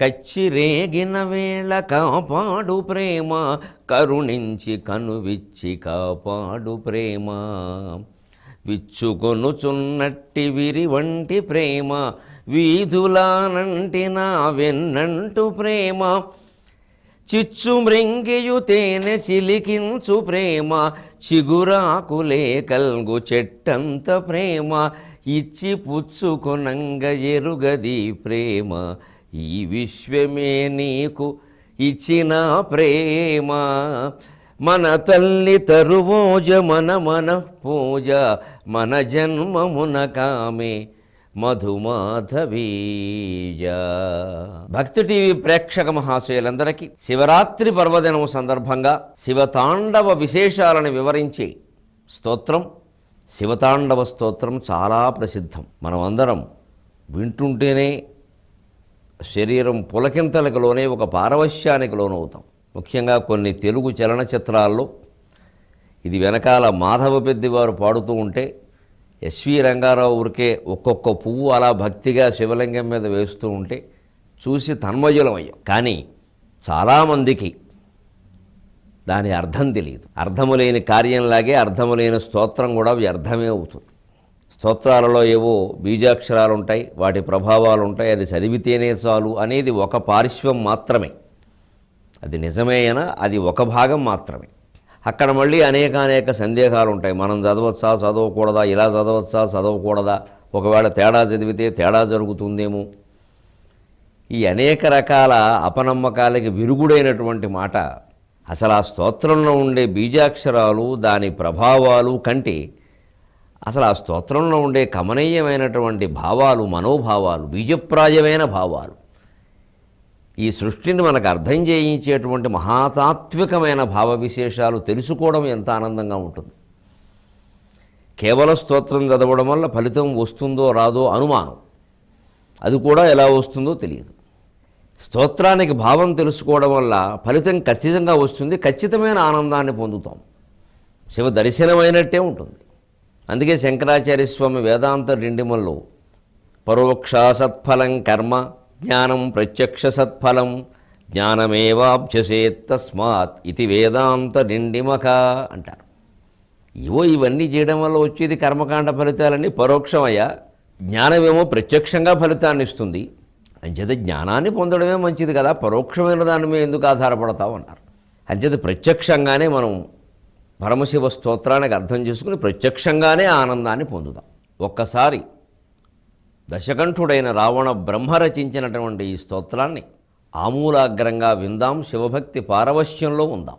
కచ్చి రేగిన వేళ కాపాడు ప్రేమ కరుణించి కనువిచ్చి కాపాడు ప్రేమ. విచ్చుకొనుచున్నట్టి విరి వంటి ప్రేమ వీధులానంటి నా వెన్నంటు ప్రేమ. చిచ్చు మృంగియు తేనె చిలికించు ప్రేమ చిగురాకులే కల్గు చెట్టంత ప్రేమ. ఇచ్చి పుచ్చుకొనంగ ఎరుగది ప్రేమ. ఈ విశ్వమే నీకు ఇచ్చిన ప్రేమ. మన తల్లి తరువోజ మన మన పూజ మన జన్మమున కామే మధుమాధవీయ భక్తి టీవీ ప్రేక్షక మహాశయులందరికీ శివరాత్రి పర్వదినం సందర్భంగా శివతాండవ విశేషాలను వివరించే స్తోత్రం. శివతాండవ స్తోత్రం చాలా ప్రసిద్ధం. మనం అందరం వింటుంటేనే శరీరం పులకింతలకు లోనే ఒక పారవశ్యానికి లోనవుతాం. ముఖ్యంగా కొన్ని తెలుగు చలనచిత్రాల్లో ఇది వెనకాల మాధవ పెద్దివారు పాడుతూ ఉంటే ఎస్వి రంగారావు ఊరికే ఒక్కొక్క పువ్వు అలా భక్తిగా శివలింగం మీద వేస్తూ ఉంటే చూసి తన్మయులమయ్యాం. కానీ చాలామందికి దాని అర్థం తెలియదు. అర్థము లేని కార్యంలాగే అర్థము లేని స్తోత్రం కూడా వ్యర్థమే అవుతుంది. స్తోత్రాలలో ఏవో బీజాక్షరాలు ఉంటాయి వాటి ప్రభావాలు ఉంటాయి అది చదివితేనే చాలు అనేది ఒక పార్శ్వం మాత్రమే. అది నిజమేనా? అది ఒక భాగం మాత్రమే. అక్కడ మళ్ళీ అనేక అనేక సందేహాలు ఉంటాయి మనం చదవచ్చా చదవకూడదా ఇలా చదవచ్చా చదవకూడదా? ఒకవేళ తేడా చదివితే తేడా జరుగుతుందేమో? ఈ అనేక రకాల అపనమ్మకాలకి విరుగుడైనటువంటి మాట అసలు ఆ స్తోత్రంలో ఉండే బీజాక్షరాలు దాని ప్రభావాలు కంటే అసలు ఆ స్తోత్రంలో ఉండే కమనీయమైనటువంటి భావాలు మనోభావాలు బీజప్రాయమైన భావాలు ఈ సృష్టిని మనకు అర్థం చేయించేటువంటి మహాతాత్వికమైన భావ విశేషాలు తెలుసుకోవడం ఎంత ఆనందంగా ఉంటుంది. కేవలం స్తోత్రం చదవడం వల్ల ఫలితం వస్తుందో రాదో అనుమానం. అది కూడా ఎలా వస్తుందో తెలియదు. స్తోత్రానికి భావం తెలుసుకోవడం వల్ల ఫలితం ఖచ్చితంగా వస్తుంది ఖచ్చితమైన ఆనందాన్ని పొందుతాం. శివ దర్శనమైనట్టే ఉంటుంది. అందుకే శంకరాచార్య స్వామి వేదాంత డిండిమల్లో పరోక్ష సత్ఫలం కర్మ జ్ఞానం ప్రత్యక్ష సత్ఫలం జ్ఞానమేవాభ్యసేత్ తస్మాత్ ఇది వేదాంత డిండిమక అంటారు. ఇవో ఇవన్నీ చేయడం వల్ల వచ్చేది కర్మకాండ ఫలితాలన్నీ పరోక్షమయ్యా జ్ఞానమేమో ప్రత్యక్షంగా ఫలితాన్ని ఇస్తుంది. అంచేత జ్ఞానాన్ని పొందడమే మంచిది కదా పరోక్షమైన దాని మీద ఎందుకు ఆధారపడతావు అన్నారు. అంచేత ప్రత్యక్షంగానే మనం పరమశివ స్తోత్రానికి అర్థం చేసుకుని ప్రత్యక్షంగానే ఆనందాన్ని పొందుదాం. ఒక్కసారి దశకంఠుడైన రావణ బ్రహ్మ రచించినటువంటి ఈ స్తోత్రాన్ని ఆమూలాగ్రంగా విందాం శివభక్తి పారవశ్యంలో ఉందాం.